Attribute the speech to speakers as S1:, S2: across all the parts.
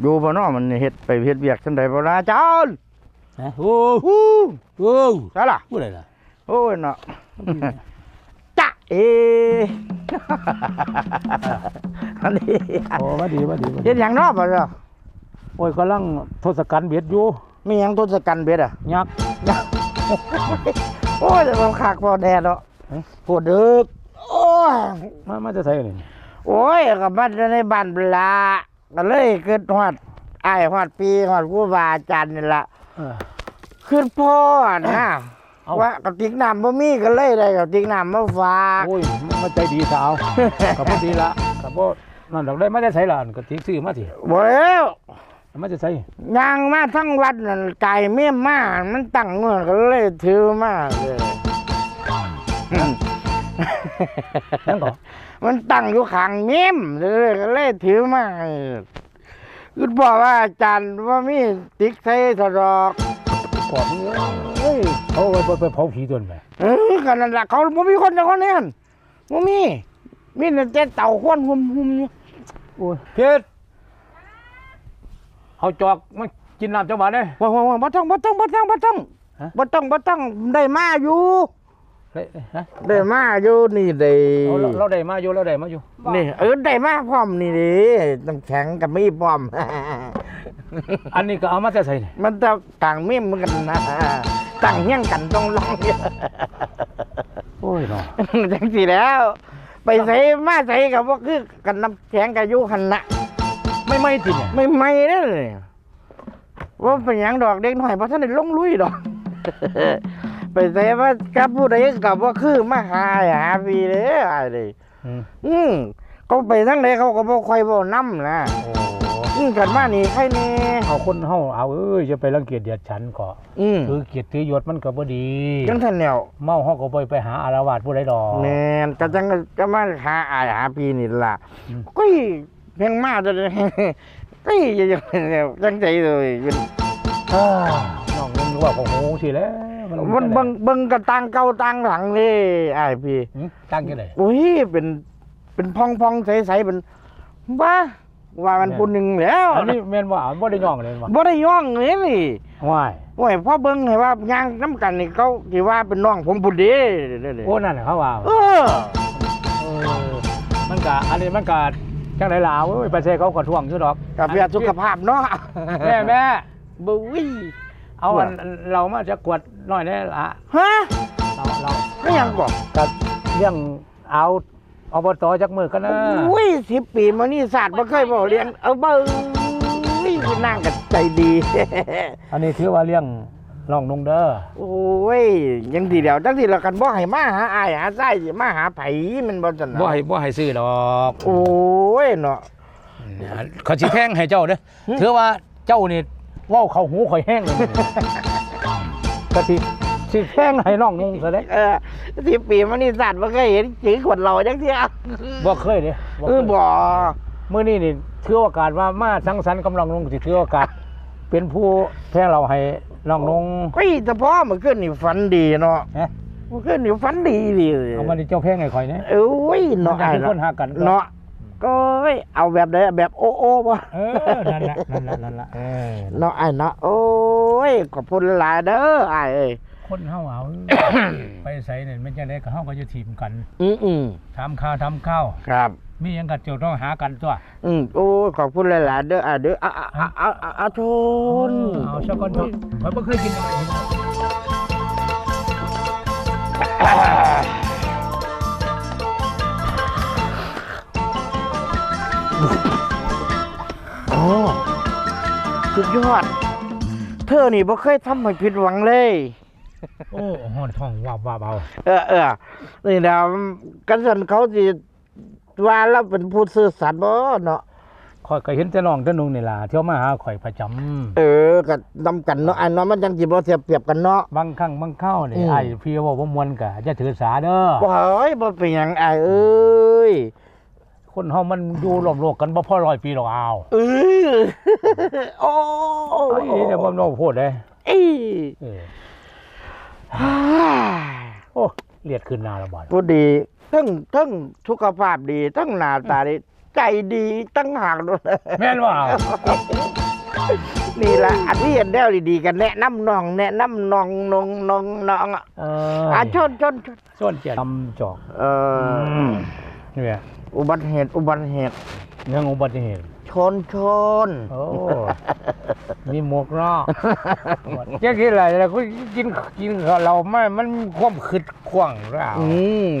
S1: อยู่บ่เนาะมันเฮ็ดไปเฮ็ดเวียกจังไดบ่ล่ะอาจารย์
S2: ฮะโอ้
S1: ฮู้
S2: โอ้
S1: ใช่ล่ะ
S2: พูดอะไรล่ะ
S1: โอ้ยเนาะจ๊ะเออันนี้
S2: โอ้ว่าดีว่าดีว่าดี
S1: เฮ็ดหยังเนาะบ่เนาะ
S2: โอ้ยกำลังทศกัณฐ์เบ็ดอยู่
S1: มีหยังทศกัณฐ์เบ็ดอะ
S2: ยักษ์
S1: โอ้ยแต่บ่คักบ่แดดเนาะโหดดึกโอ้ย
S2: มามาจะใส่นี่
S1: โอ้ยก็มาในบ้านเวลา ก็เลยเกิดฮอดอ้ายฮอดปีฮอดครูบาอาจารย์นี่ล่ะ
S2: เออ
S1: ขึ้นพ่อนะ
S2: เอา
S1: ว่ากระติกน้ำบ่มีก็เลยได้กระติกน้ำมาฝาก
S2: โอ้ยมาใจดีสาว กับพอดีละกับพอนั่นดอกได้ไม่ได้ใส่ละอันก็ทิ้งซื้อมาสิ
S1: บ่แล้ว
S2: มาจะใส่
S1: ย่างมาทั้งวัดนั่นไก่เมี่ยมมามันตั้งเงื่อนก็เลยถือมาเลย
S2: นั่นก็
S1: มันตั้งอยู่ข้างเมี่ยมเลยก็เลยถือมาคือบอกว่าอาจารย์ว่ามีติ๊กใส่สรอก
S2: กรอบมึงเอ้ยเขาเอาไปไปเผาผีตัวนั้นไป
S1: เออกันนั่นล่ะเขาบ่มีคนจังคนนี้หั่นบ่มี มีแต่เต่าควนหุ่มๆอยู่
S2: โอ้ยเพชรเอาจอกมากินน้ำจังหวะเนี่ย
S1: ว่าว่าว่าบ่ต้องบ่ต้องบ่ต้องบ่ต้อง
S2: ฮะ
S1: บ่ต้องบ่ต้องได้มาอยู่
S2: เฮ้ยฮะ
S1: ได้มาอยู่นี่ได้
S2: เอาเราเราได้มาอยู่เราได้มาอยู่
S1: นี่เออได้มาพร้อมนี่ดิน้ำแข็งกับมีพร้อม
S2: อันนี้ก็เอามาจะใส่นี่
S1: มันจะต่างมีเหมือนกันนะต่างเฮี้ยงกันต้องลอง
S2: โอ้ยเนาะ
S1: จังสิแล้ว ไปใส่มาใส่กับว่าคือกันน้ำแข็งกับอยุหันละ
S2: ไม่ไม่จริงเนี่ย
S1: ไม่ไม่เด้อว่าเป็นหยังดอกเด็กหน่อยเพราะท่านได้ลงลุยดอก ไปใส่ว่ากับผู้ใดกับว่าคือมาหาหาพี่เลยอะไรเลย
S2: อืม
S1: อืมเขาไปทั้งไหนเขาก็บ่ค่อยบ่นำนะ
S2: โอ้
S1: อืมกันมานี่ใครแน่
S2: เอาคนเฮาเอาเอ้ยจะไปรังเกียจเดียดฉันก็
S1: อืม
S2: ถือเกียรติถือยศมันก็บ่ดี
S1: จังท่านแนว
S2: เมาเฮาก็บ่ไปหาอารวาสผู้ใดดอก
S1: แม่นก็จังก็มาหาอายหาพี่นี่ล่ะ
S2: อืม
S1: กุ้ยเพียงมาจะกุ้ยจังจังใจเลยเป็น
S2: อ้าน้องมึงว่าของโหสิแล้ว
S1: มันเบิ่งเบิ่งกระตังเก่าตังหลังเลยอ้ายพี่
S2: หึตั้งจังได๋
S1: อุ้ยเป็นเป็นพองพองๆใสๆเป็นบ้าว่ามันผู้หนึงแล้ว
S2: อันนี้แม่นว่าอันบ่ได้ย่องเลยว่า
S1: บ่ได้ย่องเลยนี่
S2: ว้าย
S1: โอ้ยพ่อเบิ่งให้ว่าย่างน้ำกันนี่เขาสิว่าเป็นน้องผมผู้เดี
S2: โอ้นั่นน่ะเขาว่า
S1: เออ
S2: เออมันก็อันนี้มันก็จังได๋ล่ะเอ้ยไปเซ่เขาก็ท่วงอยู่ดอก
S1: กับเพื่อสุขภาพเนาะ
S2: แม่แม่
S1: บุ้ย
S2: เอาอันเรามาจะกวดหน่อยแน่ล่ะ
S1: ฮะ
S2: เราเรา
S1: ไม่ยังบอก
S2: ก็เรื่องเอาอบตจักมือกันนะ
S1: อุ้ยสิบปีมานี่ศาสตร์บ่เคยบอกเลี้ยงเอาเบิ้งนี่นั่งกันใจดี
S2: อันนี้ถือว่าเรื่องน้องนุ่งเด้อ
S1: โอ้ยยังดีเดียวจังสิเรากันบ่ให้มาหาอายหาไส้สิมาหาไผมันบ่จัน
S2: บ่ให้บ่ให้ซื้อดอก
S1: โอ้ยเนาะ
S2: เขาสิแพงให้เจ้าเด้อ
S1: หึ
S2: ถือว่าเจ้านี่เว้าเข้าหูข่อยแห้งเลยก็สิสิแพงให้น้องนุ่งซะเด้
S1: เออสิบปีมานี่ศาสตร์บ่เคยเห็นจื้อขวดเราจังเที่ย
S2: บ่เคยเด้
S1: เออบ่
S2: มื้อนี้นี่ถือโอกาสว่ามาสังสรรค์กับน้องนุ่งสิถือโอกาส เป็นผู้แพงเราให้น้องนุ่ง
S1: เฮ้ยแต่พ่อเมื่อคืนนี่ฝันดีเนาะ
S2: นะ
S1: เมื่อคืนนี่ฝันดีดีเลย
S2: เอามาดิเจ้าแพงให้ข่อยนะ
S1: เอ้ยเนาะ
S2: มันจะ
S1: อ้าย
S2: เป็นคนหากัน
S1: เนาะ ก็เอ้ยเอาแบบใดแบบโอโอ้บ่
S2: เออนั่นแหละนั่นแหละนั่นแหละเออ
S1: เนาะไอ้เนาะโอ้ยขอบคุณหลายเด้อไอ้เอ้ย
S2: คนเฮาเอา ไปใส่เนี่ยมันจะได้กับเฮาก็จะทีมกัน
S1: อืมอืม
S2: ทำข้าวทำข้าว
S1: ครับ
S2: มีหยังก็จะต้องหากันตัว
S1: อืมโอ้ยขอบคุณหลายๆเด้อไอ้เด้ออะอะอะอะอะอะชน
S2: เอาซะก่อนเถอะผมบ่เคยกินอะไร
S1: ดยอด เธอนี่บ่เคยทำให้ผิดหวังเลย
S2: โอ้หอนท้องว้าวว้าวว้าว
S1: เออเออนี่นะกันสันเขาสิว่าเราเป็นผู้ซื่อสัตย์บ่เนาะ
S2: ข่อยก็เห็นแต่น้องแต่นุ่งนี่ล่ะเที่ยวมาหาข่อยประจำ
S1: เออก็นำกันเนาะไอ้เนาะมันจังสิบ่เสียเปรียบกันเนาะ
S2: บางครั้งบางคราวนี่
S1: อืม
S2: ไอ้พี่เว่าบ่ม่วนก็อย่าถือสาเด้อ
S1: บ่เอ้ยบ่เป็นหยังไอ้เอ้ย
S2: คนเฮามันอยู่ร่วมโลกกันบ่พอร้อยปีหรอกอ้าว
S1: เออโอ้
S2: ไอ้นี่เนี่ยบ่โน้พูดเลย
S1: เอ้ย
S2: เออ
S1: ฮ่า
S2: โอ้เลียดขึ้นหน้าและบาด
S1: ผู้ดีทั้งทั้งสุขภาพดีทั้งหน้าตาดีใจดีตั้งหากด้วย
S2: แม่นว่า
S1: นี่ละอันที่เห็นแล้วดีๆกันแนะนำน้องแนะนำน้องน้องน้องน้องอะ
S2: เอ
S1: อะ
S2: อ
S1: ชนชนชน
S2: ส่วนเจ็ดทำจอก
S1: เอออ
S2: เนี่ย
S1: อุบัติเหตุ อุบัติเหตุ
S2: เรื่องอุบัติเหตุ
S1: ชนชน
S2: โอ้ มีหมวกเนอกแค่คิดอะไรแล้วก็กินกินเราไม่มันความคิดขว้างหรือเปล่า
S1: อืม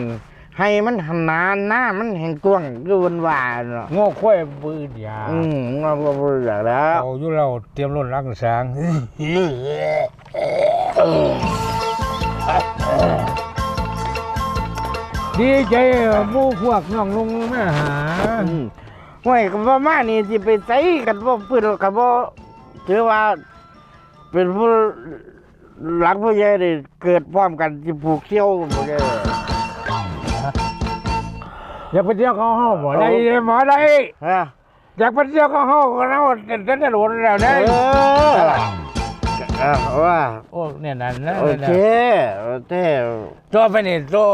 S1: ให้มันหนานหน้ามันแห่งกว้างเกินว่าเนาะ
S2: โง่ค่อยบืดยา
S1: อืมเราก็บ่อยากแล้ว
S2: เอาอยู่เราเตรียมรถรักสาง ดีใจหมู่พวกน้องลุงมาหา
S1: อืมห่วยกับว่ามานี่สิไปใส่กันว่าปืนกับว่าถือว่า เป็นผู้หลักผู้ใหญ่ได้เกิดพร้อมกันสิผูกเชี่ยวบ่ได้
S2: อยากไปเที่ยวเขาห้องบ่ได้หมอได้
S1: ฮะ
S2: อยากไปเที่ยวเขาห้องก็เราเต้นเต้นโดนแล้ว
S1: เอ
S2: ได้
S1: อเออว่า
S2: โอ้เนี่ยนั่นนะ
S1: โอเคโอเค
S2: ตัวเป็นนี่ตัว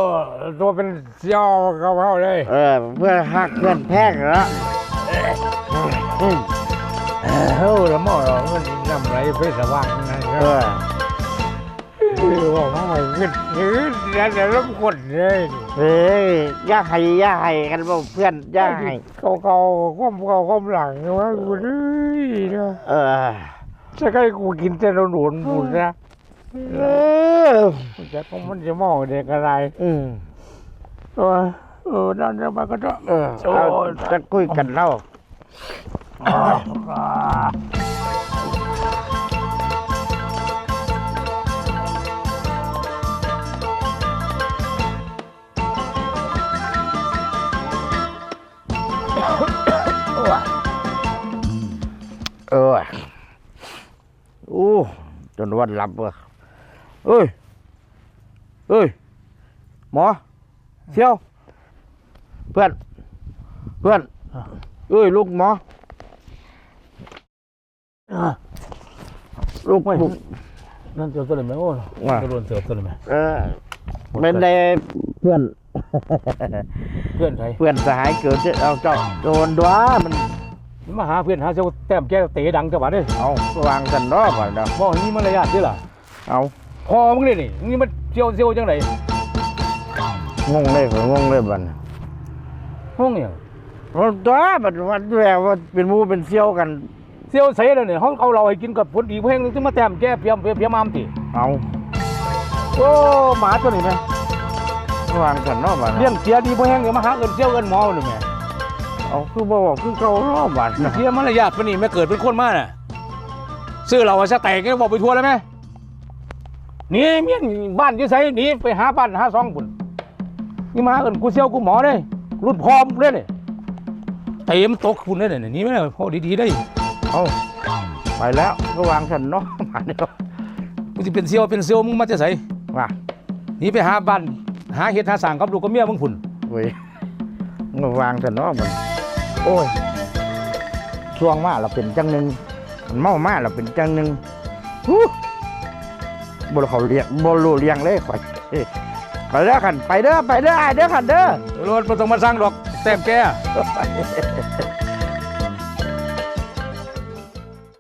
S2: ตัวเป็นเสี่ยวเขาเขาเลย
S1: เออเพื่อหักเพื่อนแพกแล้วอืม
S2: เฮ้ยละหม้อเรามันนำไรไปสว่างนะค
S1: เอ
S2: รับ
S1: อ
S2: คือว่ามันขึ้นยืดยันแต่ละคนเลย
S1: เฮ้ยอย่าให้อย่าให้กันบ่เพื่อนอย่าให้
S2: เขาเขาความเขาความหลังว่ากูนี่นะ
S1: เออ
S2: จะให้กูกินแต่เราหนุนบุญนะ
S1: เออ
S2: จะก็มันจะมองเด็กอะไร
S1: อืม
S2: เออเออนั่นมันก็จะ
S1: เออเอาจะคุยกันเล่า จนวันหลับเว้ยเอ้ย เอ้ย หมอเชียว เพื่อน เพื่อน เอ้ย ลูกหมอลูกลูก
S2: นั่นเจอตัวเลยไหมโอ้
S1: ว่า
S2: โดนเจอตัวเลยไหม
S1: เออเป็นไดเพื่อน
S2: เพื่อนไทย
S1: เพื่อนสหายเกิดที่เอาเจ้าโดนด้วมัน
S2: มาหาเพื่อนหาเจ้าแต้มแก้วเตะดังจังหวะเด้
S1: เอาวางกันรอบก่อนเนาะ
S2: บอกนี่มารยาทด้วยล่ะ
S1: เอา
S2: พอมึงเลยนี่นี่มันเจียวเจียวจังไหน
S1: งงเลยผมงงเลยบัดน
S2: ห้องเนี่ย
S1: มันตัวบัดวันแววว่าเป็นหมูเป็นเซี่ยวกัน
S2: เจียวใส่เลยเนี่ยเขาเอาเราให้กินกับผลดีเพลงนึงที่มาแต้มแก้เพียมเพียมเพียมมามติ
S1: เอา
S2: โอ้หมาตัวนี้ไหม
S1: วางกันรอบบัด
S2: เลี้ยงเสียดีเพลงเดี๋ยวมาหาเงินเจียวเงินหมอเลยแม่
S1: เอาคือบ่บอกคือเก่ารอบบัดนะ
S2: เสียมารยาทปะนี่แม่เกิดเป็นคนมาน่ะซื้อเราอะซะแตกก็บอกไปทัวร์เลยไหมหนี่เมียนบ้านอยี่ไสหนีไปหาบ้านหาซองปุ่นนี่มาเอินกูเซียวกูหมอเลยรุ่นพร้อมเลยเนี่ยเต็มตกคุณเลยเนี่ยหนี่ไม่ได้พอดีๆได้
S1: เอาไปแล้วก็วางกันเนาะมาเดียว
S2: กูจะเป็นเซียวเป็นเซียวมึงมาจะใส่
S1: ว่า
S2: หนีไปหาบ้านหาเห็ดหาสร้างกับลูกกับเมียมึงพุ่น
S1: เว้ยก็วางกันเนาะมัน โอ้ยช่วงมาเราเป็นจังหนึ่งเมามาเราเป็นจังหนึ่งฮู้บนเขาเรียงบนรูเรียงเลยข่อยไปเด้อขันไปเด้อไปเด้อไอเด้อขันเด้อ
S2: รถมาต้องมาสร้างดอกแต้มแก